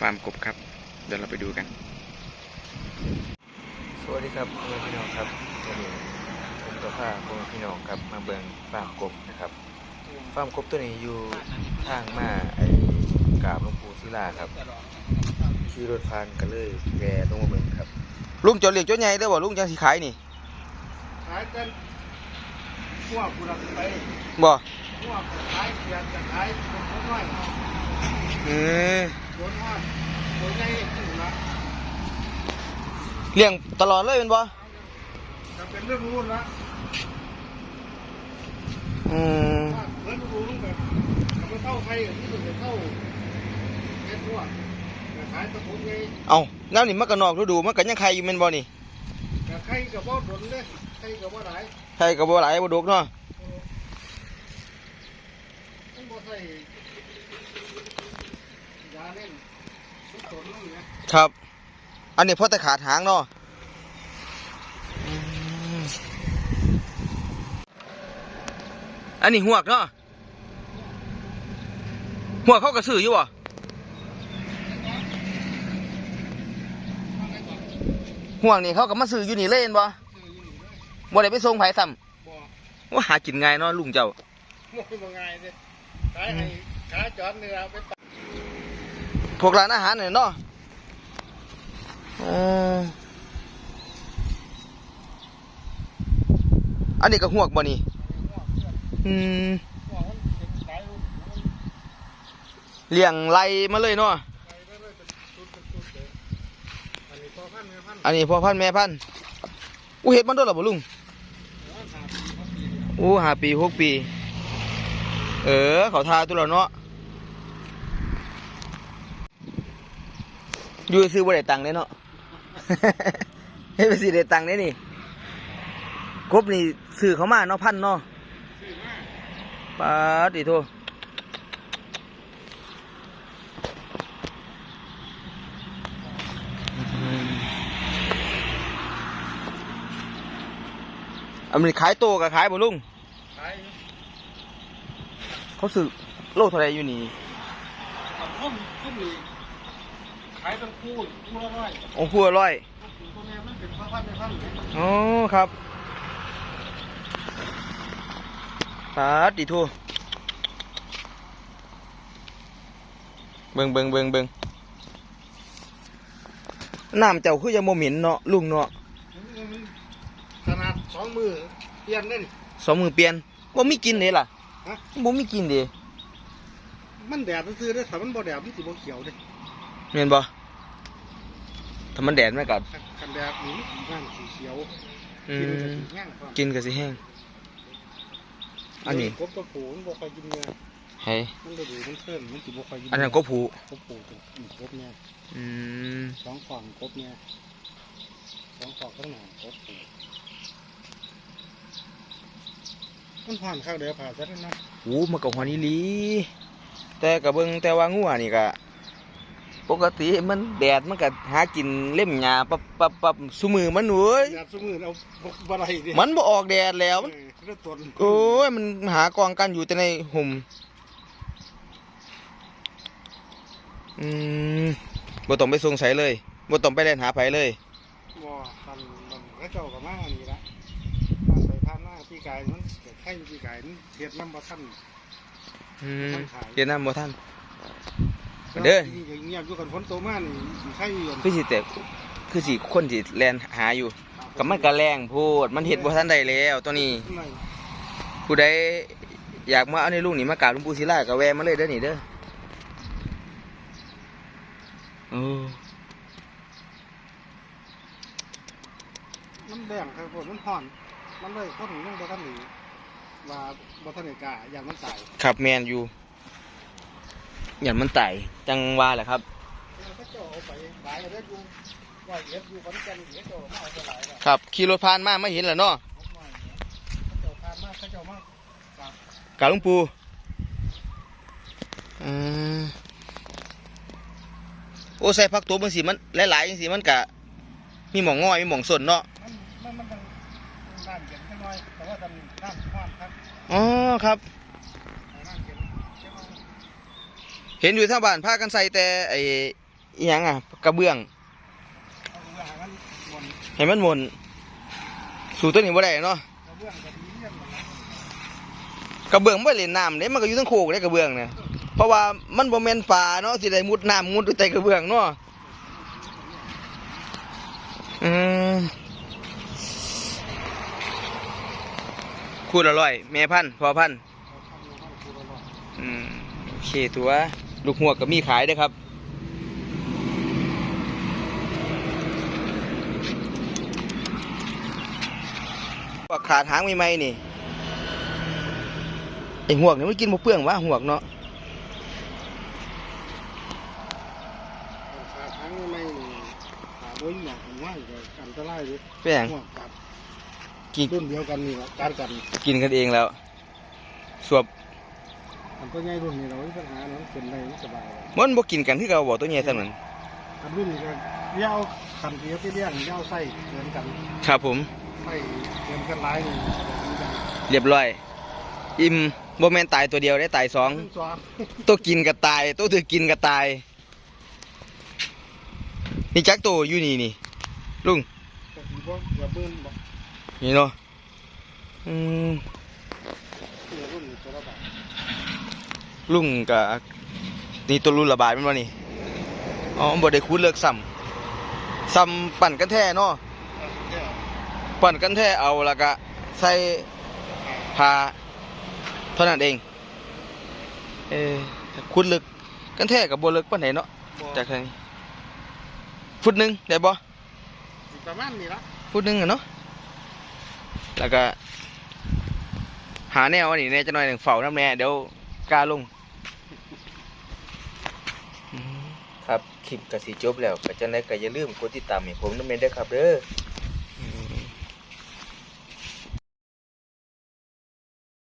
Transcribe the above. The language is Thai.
ฟาร์มกบครับ เดี๋ยวเราไปดูกัน สวัสดีครับพ่อแม่พี่น้องครับวันนี้ผมกับพาพ่อแม่พี่น้องครับมาเบิ่งฟาร์มกบนะครับ ฟาร์มกบตัวนี้อยู่ทางมาไอ้กราบหลวงปู่ศิลาครับขี่รถผ่านก็เลยแวะลงมาเบิ่งครับ ลุงจอเลี้ยงจอใหญ่ได้อบ่ลุงจังสิขายนี่ขายกันพวกกูรับไปบ่ พวกขายเกียร์จะขายคนคนน้อยเออโดนว่าโดนใหญ่ขึ้นละเลี้ยงตลอดเลยเป็นบ่จะเป็นเรื่องรุ่นละอืมว่าเพื่อนรู้ลุงแบบกับมันเข้าใครที่สุดจะเข้าแค่พวกขายตะผมใหญ่เอ้าน้ำนี่มันก็นอกฤดูมันก็ยังไข่อยู่แม่นบ่นี่กับใครกับว่าโดนเลยใครกับว่าหลายไข่ก็บ่หลายบ่ดกเนาะ ต้องบ่ ใส่ยาเล่นทุกคนนู่นนะครับ อันนี้พอแต่ขาดหางเนาะอันนี้หวกเนาะหวกเขาก็ซื้ออยู่บ่ห่วงนี่เขาก็มาซื้ออยู่นี่เลยเห็นบ่ซื้ออยู่นี่เลยบ่ได้ไปส่งไผซ้บ่ำว่าหากินง่ายเนาะลุงเจ้าบ่บ่ง่ายเลย ขายให้ขาจอดเนื้อไปปะพวกร้านอาหารเนี่ยเนาะอืมอันนี้ก็หวกบ่นี่อืมว่เนขายเลี้ยงไล่มาเลยเนาะอันนี้พอพันเงินพันอันนี้พ่อพันแม่พันอู้เห็ดมันโดนหรอบ่ลุงอู้ห้าปีหกปี เออเขาทาตัวเราเนาะอยู่ซื้อบ่ได้ตังค์เด้เนาะ เฮ็ดไปสิได้ตังค์เด้นี่ครบนี่ซื้อเขามาเนาะพันเนาะซื้าปาดดิโทอันนี้ขายโตกับขายบ่ลุงขาย เขาซื้อโลเท่าไหรอยู่นี่ตัดต้มต้มนี่ขายเป็นคู่คู่ละร้อยโอ้คู่อร่อยตัวแม่มันเป็นพระพันในพันเลยอ๋อครับปาดดิโทเบิ่งเบิ่งเบิ่งเบิ่งน้ำเจ้าคือจะโมเหม็นเนาะลุงเนาะมันขนาดสองมือเปลี่ยนได้นี่สองมือเปลี่ยนบ่มีกินเลยล่ะ ฮะ บ่มีกินเด้มันแดดซื้อได้อถ้ามันบ่แดดมันสิบ่เขียวเด้แม่นบ่ถ้ามันแดดมันก็คันแดดนี่มันสีน้ำสีเขียวอืกินก็มสีแห้งพร้อมกินก็สิแห้ง อันนี้ กบตัวผูมันบ่ค่อยกินเนื้อให้มันบ่ดูมันเพิ่มมันสิบ่ค่อยกินอันนั้นก็ผูกบผูตัวอืมกบเนี่ยอืมสองฝั่งกบเนี่ยสองฝั่งข้างหน้ากบผู มันผ่านข้างเดียวผ่านซะแล้วนะโอ้มันก็ฮอนี่ลีแต่ก็เบิ่งแต่ว่างัวนี่ก็ปกติมันแดดมันก็หากินเล่มหญ้าปับปับปับซุมือมันเว้ยแดดสมือเอาบ่บ่ได้ดิมันบ่ออกแดดแล้วมันเออเลือดตนโอ้ยมันหากองกันอยู่แต่ในห่มอืมบ่ต้องไปสงสัยเลยบ่ต้องไปเล่นหาไผเลยบ่ทันมันก็เจ้าก็มาอันนี้ละผ่านไป ผ่านมาพี่กายมันเกิดไข้พี่กายมันเฮ็ดน้ำบ่ทันอืมท่านขายเรียนน้ำบ่ท่านเด้อเงียบอยู่กันฝนตกมานี่สิไข้อยู่คือสิแต่คือสิคนสิแลนหาอยู่ก็มันก็แรงโพดมันเฮ็ดบ่ทันได้แล้วตัวนี้ข้างในผู้ใดอยากมาเอาในลุงนี่มากราบหลวงปู่ศิลาก็แวะมาเลยเด้อนี่เด้อโอ้มันแดงครับผมมันห่อน มันเลยคนนึงบ่ทันหนีว่าบ่ทันได้กล้าอย่างมันตายครับแมนอยู่อย่างมันไต่จังว่าแหละครับเขาเจ้าเอาไปหลายแล้วอยู่ว่าเฮ็ดอยู่ขอนแก่นนี่เขาเจ้ามาเอาไปหลายแล้วครับขี่รถผ่านมาไม่เห็นแล้วเนาะผมว่าเขาเจ้าพานมาเขาเจ้ามากราบหลวงปู่อืมโอ้ใส่พักตัวบางสีมันหลายๆจังสีมันกะมีหมองง่อยมีหมองสนเนาะ มันมันมันต้อง น้ำเย็นจังหน่อยแต่ว่าทำน้ำร้อนครับอ๋อครับเอาน้ำเย็นจังหน่อยเห็นอยู่ทางบ้านพากันใส่แต่ไอ้อีหยังอะกระเบื้อง เอาเรื่องให้มันบนให้มันหมุนสู่ตัวนี้บ่ได้เนาะเอาเรื่องกับนี้เรื่องมันนะกระเบื้องบ่เล่นน้ำเด้มันก็อยู่ทั้งโคกเด้กระเบื้องเนี่ยเพราะว่ามันบ่แม่นปลาเนาะสิได้มุดน้ำมุดอยู่ใต้กระเบื้องเนาะอืม คู่ละร้อยแม่พันธุ์พ่อพันธุ์เอาทำเอาทำคูละร้อยอืมโอเคตัวลูกหัวกก็มีขายเด้อครับว่าขาดหางใหม่ๆนี่ไอหวกนี่มันกินบ่เปลืองวะหวกเนาะขาทั้งไม่นี่ขาบนหนักมากเลยอันตรายเลยเป็นหยังหัวกัด กินรุ่นเดียวกันนี่ละการกันกินกันเองแล้วสวบอันตัวใหญ่รุ่นนี้เราไม่มีปัญหาเนาะเป็นได้สบายเลยมันบ่กินกันที่เราบอกตัวใหญ่ซั่นนั้นอันรุ่นนี้ก็เย้าขันเดียวที่เลี้ยงเย้าไส้เดินกันครับผมไส้เดินกันหลายนี่เรียบร้อย อิ่มบ่แม่นตายตัวเดียวได้ตายสองซึ่งสองตัวกินก็ตายตัวถือกินก็ตายนี่จักตัวอยู่นี่นี่ลุง นี่เนาะอืมเสื้อรุ่นนี้ตัวละบาทลุงกับนี่ตัวรุ่นระบาดแมันวะนี่อ๋อบ่ได้คูดเลิกซ้ำซ้ำปั่นกันแท้เนาะแค่ปั่นกันแท้เอาแล้วก็ใส่ผ้าเท่านั้นเอง เออคูดลึกกันแท้กับบ่ลึกปานไหนเนาะบอกจากทางนี้ฟุตหนึงได้บ่ประมาณนี้ละฟุตหนึงอะเนาะ แล้วก็ หาแนวอันนี้แน่จะหน่อยหนึ่งเฝ้าน้ำแน่เดี๋ยวกล้าลงครับคลิปก็สิจบแล้วก็จะได้ก็อย่าลืมกดติดตามให้ผมน้ำแม่ด้อครับเด้อ